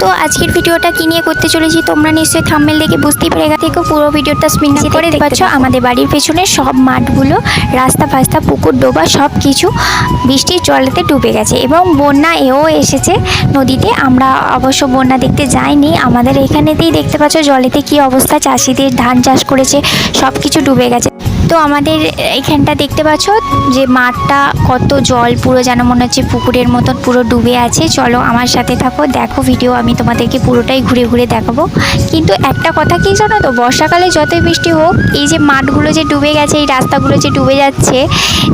তো আজকের ভিডিওটা কি নিয়ে করতে চলেছি তোমরা নিশ্চয়ই থাম্বেল দেখে বুঝতেই পেরে গেছে। দেখো পুরো ভিডিওটা স্পিন করে দেখতে পাচ্ছ আমাদের বাড়ির পেছনে সব মাঠগুলো রাস্তা ফাস্তা পুকুর ডোবা সব কিছু বৃষ্টির জলেতে ডুবে গেছে এবং বন্যা এও এসেছে নদীতে। আমরা অবশ্য বন্যা দেখতে যাইনি। আমাদের এখানেতেই দেখতে পাচ্ছ জলেতে কি অবস্থা চাষিদের ধান চাষ করেছে সব কিছু ডুবে গেছে। তো আমাদের এখানটা দেখতে পাচ্ছ যে মাঠটা কত জল, পুরো যেন মনে হচ্ছে পুকুরের মতন পুরো ডুবে আছে। চলো আমার সাথে থাকো, দেখো ভিডিও আমি তোমাদেরকে পুরোটাই ঘুরে ঘুরে দেখাবো। কিন্তু একটা কথা কি জানো তো, বর্ষাকালে যতই বৃষ্টি হোক, এই যে মাঠগুলো যে ডুবে গেছে, এই রাস্তাগুলো যে ডুবে যাচ্ছে,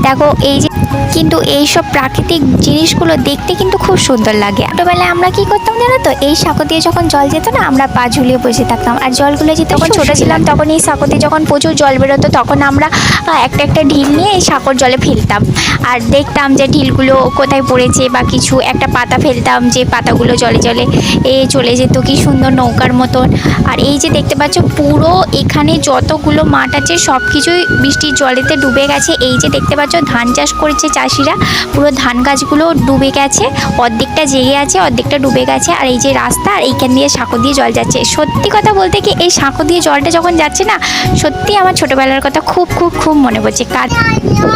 দেখো এই যে কিন্তু এই সব প্রাকৃতিক জিনিসগুলো দেখতে কিন্তু খুব সুন্দর লাগে। ছোটোবেলায় আমরা কি করতাম জানো তো? এই সাঁকো দিয়ে যখন জল যেত না আমরা পা ঝুলিয়ে বসে থাকতাম। আর জলগুলো যে তখন ছোটো ছিলাম তখন এই সাঁকো দিয়ে যখন প্রচুর জল বেরোতো তখন আমরা একটা একটা ঢিল নিয়ে এই সাঁকোর জলে ফেলতাম। আর দেখতাম যে ঢিলগুলো কোথায় পড়েছে বা কিছু একটা পাতা ফেলতাম যে পাতাগুলো জলে জলে এ চলে যেত। কি সুন্দর নৌকার মতন। আর এই যে দেখতে পাচ্ছ পুরো এখানে যতগুলো মাঠ আছে সব কিছুই বৃষ্টির জলেতে ডুবে গেছে। এই যে দেখতে পাচ্ছ ধান চাষ করেছে চাষিরা। পুরো ধান গাছগুলো ডুবে গেছে, অর্ধেকটা জেগে আছে, অর্ধেকটা ডুবে গেছে, আর এই যে রাস্তা, আর এইখান দিয়ে সাঁকো দিয়ে জল যাচ্ছে। সত্যি কথা বলতে কি, এই সাঁকো দিয়ে জলটা যখন যাচ্ছে না, সত্যি আমার ছোটোবেলার কথা খুব খুব খুব মনে পড়ছে। কার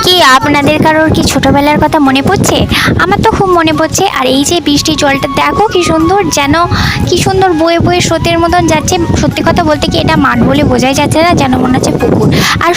কি আপনাদের কারোর কি ছোটোবেলার কথা মনে পড়ছে? আমার তো খুব মনে পড়ছে। আর এই যে বৃষ্টির জলটা, দেখো কি সুন্দর যেন, কি সুন্দর বয়ে বয়ে স্রোতের মতন যাচ্ছে। সত্যি কথা বলতে কি, এটা মাঠ বলে বোঝাই যাচ্ছে না, যেন মনে হচ্ছে পুকুর। আর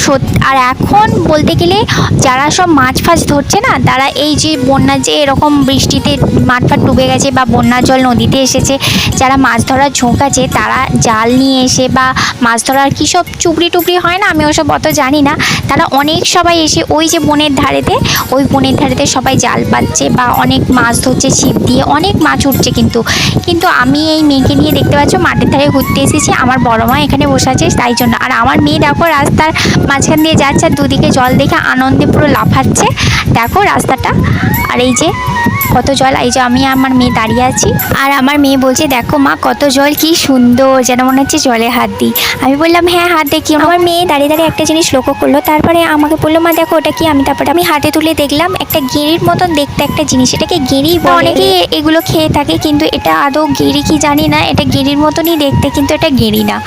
আর এখন বলতে গেলে, যারা সব মাছ ফাছ ধরছে না? তারা এই যে বন্যা যে এরকম বৃষ্টিতে মাঠ ফাট ডুবে গেছে বা বন্যার জল নদীতে এসেছে, যারা মাছ ধরার ঝোঁক আছে, তারা জাল নিয়ে এসে বা মাছ ধরার কী সব চুবড়ি টুবড়ি হয় না? আমি ওসব অত জানি না। তারা অনেক সবাই এসে ওই যে বনের ধারেতে, ওই বনের ধারেতে সবাই জাল পাচ্ছে বা অনেক মাছ ধরছে, ছিপ দিয়ে অনেক মাছ উঠছে কিন্তু। কিন্তু আমি এই মেয়েকে নিয়ে দেখতে পাচ্ছ, মাঠের ধারে ঘুরতে এসেছি। আমার বড় মা এখানে বসে আছে, তাই জন্য। আর আমার মেয়ে দেখো, রাস্তার মাঝখান দিয়ে যাচ্ছে, আর দুদিকে জল দেখে আনন্দে পুরো লাফাচ্ছে। দেখো রাস্তাটা। আর এই যে কত জল এই যে আমি আমার মেয়ে দাঁড়িয়ে আছি। আর আমার মেয়ে বলছে দেখো মা কত জল কি সুন্দর। যেন মনে হচ্ছে জলে হাত দিই। আমি বললাম হ্যাঁ হাত দেখি আমার মেয়ে দাঁড়িয়ে দাঁড়িয়ে একটা জিনিস লক্ষ্য করল। তারপরে আমাকে বলল মা দেখো ওটা কি? আমি তারপরে আমি হাতে তুলে দেখলাম একটা গেরির মতন দেখতে একটা জিনিস। এটাকে বলে। অনেকে এগুলো খেয়ে থাকে কিন্তু এটা আদৌ গেরি কি জানি না। এটা গেরির মতনই দেখতে কিন্তু এটা গেরি না।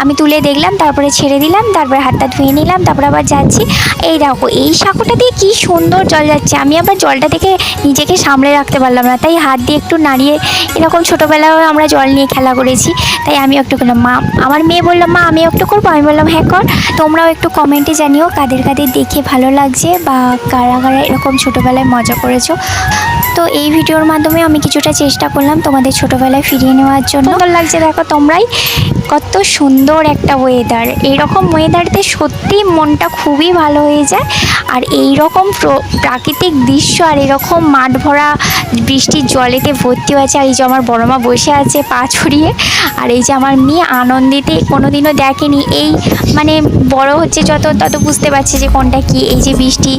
আমি তুলে দেখলাম, তারপরে ছেড়ে দিলাম, তারপরে হাতটা ধুয়ে নিলাম, তারপরে আবার যাচ্ছি। এই দেখো, এই সাঁকোটা দিয়ে কি সুন্দর জল যাচ্ছে। আমি আবার জলটা দেখে নিজেকে সামলে রাখতে পারলাম না। তাই হাত দিয়ে একটু নাড়িয়ে, এরকম ছোটোবেলায় আমরা জল নিয়ে খেলা করেছি। তাই আমি একটু করলাম। মা, আমার মেয়ে বললাম মা আমি একটু করব? আমি বললাম হ্যাঁ কর। তোমরাও একটু কমেন্টে জানিও, কাদের কাদের দেখে ভালো লাগছে বা কারা কারা এরকম ছোটোবেলায় মজা করেছ। তো এই ভিডিওর মাধ্যমে আমি কিছুটা চেষ্টা করলাম তোমাদের ছোটোবেলায় ফিরিয়ে নেওয়ার জন্য। ভালো লাগছে, দেখো তোমরাই। কত সুন্দর একটা ওয়েদার এইরকম ওয়েদারতে সত্যি মনটা খুবই ভালো হয়ে যায়। আর এই রকম প্রাকৃতিক দৃশ্য আর এরকম মাঠ ভরা বৃষ্টির জলেতে ভর্তি হয়েছে, আর এই যে আমার বড় মা বসে আছে পা ছড়িয়ে, আর এই যে আমার মেয়ে আনন্দিতে কোনোদিনও দেখেনি। এই মানে বড় হচ্ছে যত, তত বুঝতে পারছে যে কোনটা কি। এই যে বৃষ্টি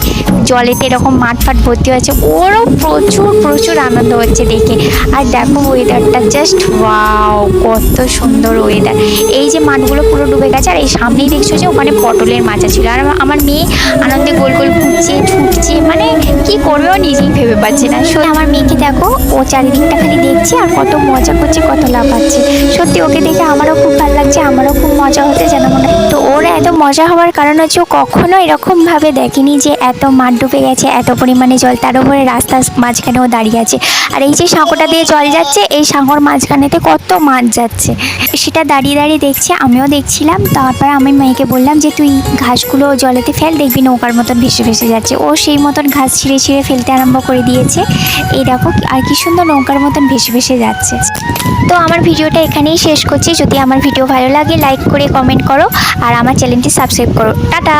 জলেতে এরকম মাঠ ফাট ভর্তি হয়েছে, ওরও প্রচুর প্রচুর আনন্দ হচ্ছে দেখে। আর দেখো ওয়েদারটা জাস্ট ওয়াও কত সুন্দর ওয়েদার এই যে মাঠগুলো পুরো ডুবে গেছে, আর এই সামনেই দেখছ যে ওখানে পটলের মাচা ছিল। আর আমার মেয়ে আনন্দে গোল গোল ঘুরছে, ছুটছে মানে কি করবে ও নিজেই ভেবে পাচ্ছে না। সত্যি আমার মেয়েকে দেখো, ও চারিদিকটা খালি দেখছে আর কত মজা করছে, কত লাফাচ্ছে সত্যি ওকে দেখে আমারও খুব ভালো লাগছে, আমারও খুব মজা হতে যেন মনে। তো ওর এত মজা হওয়ার কারণ হচ্ছে ও কখনো এরকমভাবে দেখেনি যে এত মাঠ ডুবে গেছে, এত পরিমাণে জল, তার উপরে রাস্তার মাঝখানে ও দাঁড়িয়ে আছে। আর এই যে সাঁকোটা দিয়ে জল যাচ্ছে, এই সাঁকোর মাঝখানেতে কত মাছ যাচ্ছে। সেটা দাঁড়িয়ে দাঁড়িয়ে দেখছে, আমিও দেখছিলাম। তারপর আমি মেয়েকে বললাম যে, তুই ঘাসগুলো জলেতে ফেল, দেখবি নৌকার মতন ভেসে ভেসে যাচ্ছে। ও সেই মতন ঘাস ছিঁড়ে ছিঁড়ে ফেলতে আরম্ভ করে দিয়েছে। এই দেখো, আর কি সুন্দর নৌকার মতন ভেসে ভেসে যাচ্ছে। তো আমার ভিডিওটা এখানেই শেষ করছি। যদি আমার ভিডিও ভালো লাগে লাইক করে কমেন্ট করো। আর আমার চ্যানেলটি সাবস্ক্রাইব করো। টাটা!